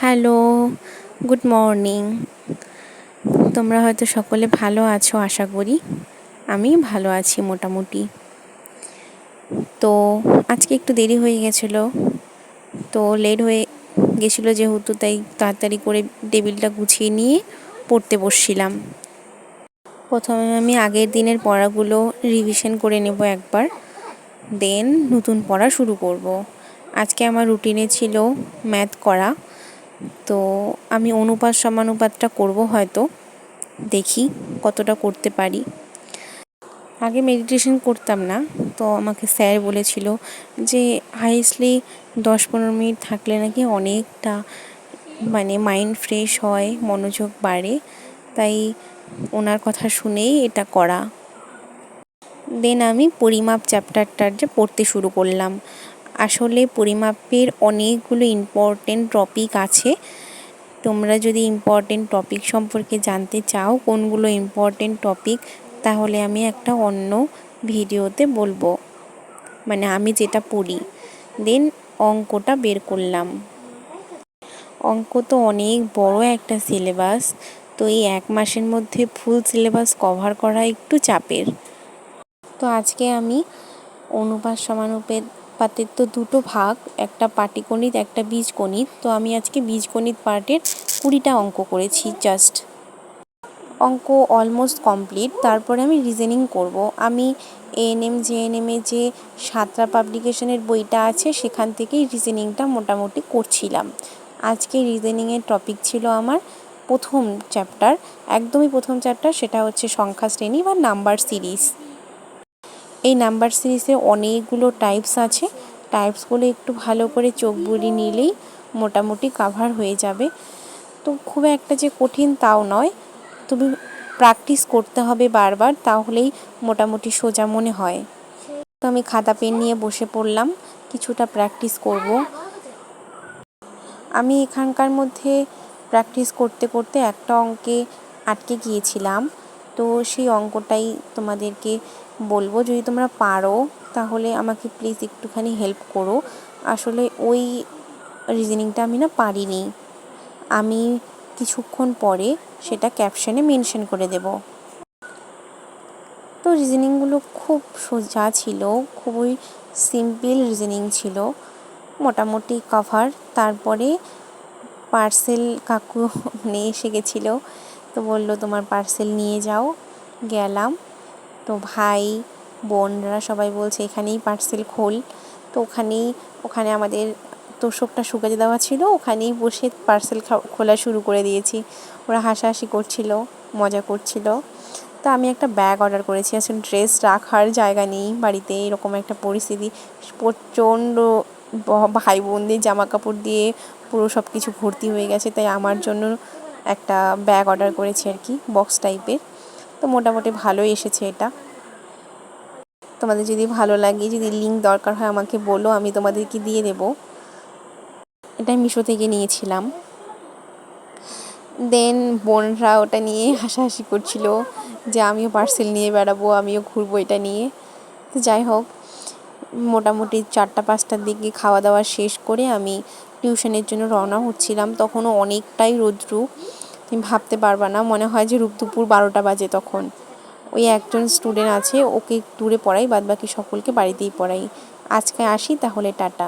Hello, good morning. তোমরা হয়তো সকলে ভালো আছো, আশা করি। আমি ভালো আছি মোটামুটি। তো, আজকে একটু দেরি হয়ে গেছিল। তো লেট হয়ে গেছিল যেহেতু, তাই তাড়াতাড়ি করে টেবিলটা গুছিয়ে নিয়ে পড়তে বসছিলাম। প্রথমে আমি আগের দিনের পড়াগুলো রিভিশন করে নেব একবার। দেন নতুন পড়া শুরু করব। আজকে আমার রুটিনে ছিল ম্যাথ করা। তো আমি অনুপাত সমানুপাতটা করব হয়তো, দেখি কতটা করতে পারি। আগে মেডিটেশন করতাম না, তো আমাকে স্যার বলেছিল যে হাইয়েস্টলি দশ পনেরো মিনিট থাকলে নাকি অনেকটা মানে মাইন্ড ফ্রেশ হয়, মনোযোগ বাড়ে। তাই ওনার কথা শুনেই এটা করা। দেন আমি পরিমাপ চ্যাপ্টারটার যে পড়তে শুরু করলাম। আসলে পরিমাপের অনেকগুলো ইম্পর্টেন্ট টপিক আছে। তোমরা যদি ইম্পর্টেন্ট টপিক সম্পর্কে জানতে চাও, কোনগুলো ইম্পর্টেন্ট টপিক তাহলে আমি একটা অন্য ভিডিওতে বলব। মানে আমি যেটা পড়ি। দেন অঙ্কটা বের করলাম। অঙ্ক তো অনেক বড় একটা সিলেবাস তো এই এক মাসের মধ্যে ফুল সিলেবাস কভার করা একটু চাপের। তো আজকে আমি অনুপাত সমানুপের পাতের তো দুটো ভাগ, একটা পাটিগণিত একটা বীজগণিত তো আমি আজকে বীজগণিত পার্টের কুড়িটা অঙ্ক করেছি জাস্ট অঙ্ক অলমোস্ট কমপ্লিট তারপরে আমি রিজেনিং করব। আমি এএনএম জেএনএমে যে সাতটা পাবলিকেশনের বইটা আছে, সেখান থেকেই রিজেনিংটা মোটামুটি করছিলাম। আজকে রিজেনিংয়ের টপিক ছিল আমার প্রথম চ্যাপ্টার একদমই প্রথম চ্যাপ্টার সেটা হচ্ছে সংখ্যা শ্রেণি বা নাম্বার সিরিজ এই নাম্বার সিরিজে অনেকগুলো টাইপস আছে। টাইপসগুলো একটু ভালো করে চোখ বুলিয়ে নিলেই মোটামুটি কাভার হয়ে যাবে। তো খুব একটা যে কঠিন তাও নয়। তুমি প্র্যাকটিস করতে হবে বারবার, তাহলেই মোটামুটি সোজা মনে হয়। তো আমি খাতা, পেন নিয়ে বসে পড়লাম, কিছুটা প্র্যাকটিস করব। আমি এখানকার মধ্যে প্র্যাকটিস করতে করতে একটা অঙ্কে আটকে গিয়েছিলাম। তো সেই অঙ্কটাই তোমাদেরকে বলব। যদি তোমরা পারো, তাহলে আমাকে প্লিজ একটুখানি হেল্প করো। আসলে ওই রিজনিংটা আমি না পারিনি। আমি কিছুক্ষণ পরে সেটা ক্যাপশনে মেনশন করে দেব। তো রিজনিংগুলো খুব সোজা ছিল, খুবই সিম্পল রিজনিং ছিল। মোটামুটি কভার তারপরে পার্সেল কাকু নিয়ে এসে গেছিল। তো বলল, তোমার পার্সেল নিয়ে যাও। গেলাম। তো ভাই, বোনরা সবাই বলছে, এখানেই পার্সেল খোল। তো ওখানেই, ওখানে আমাদের তোষকটা শুকাতে দেওয়া ছিল, ওখানেই বসে পার্সেল খোলা শুরু করে দিয়েছি। ওরা হাসাহাসি করছিল, মজা করছিল। তো আমি একটা ব্যাগ অর্ডার করেছি আসলে ড্রেস রাখার জায়গা নেই বাড়িতে, এরকম একটা পরিস্থিতি। প্রচণ্ড ভাই বোনদের জামা কাপড় দিয়ে পুরো সব কিছু ভর্তি হয়ে গেছে, তাই আমার জন্য একটা ব্যাগ অর্ডার করেছি আর কি, বক্স টাইপের। তো মোটামুটি ভালোই এসেছে এটা। তোমাদের যদি ভালো লাগে, যদি লিঙ্ক দরকার হয় আমাকে বলো, আমি তোমাদেরকে দিয়ে দেবো। এটা মিশো থেকে নিয়েছিলাম। দেন বোনরা ওটা নিয়ে হাসাহাসি করছিল যে আমিও পার্সেল নিয়ে বেড়াবো, আমিও ঘুরবো এটা নিয়ে। তো যাই হোক, মোটামুটি চারটা পাঁচটার দিকে খাওয়া দাওয়া শেষ করে আমি টিউশনের জন্য রওনা হচ্ছিলাম, তখনও অনেকটাই রোদ্রু। তুমি ভাবতে পারবা না, মনে হয় যে রূপ দুপুর বারোটা বাজে তখন। ওই একজন স্টুডেন্ট আছে, ওকে দূরে পড়াই বাদ বাকি সকলকে বাড়িতেই পড়াই। আজকে আসি, তাহলে টাটা।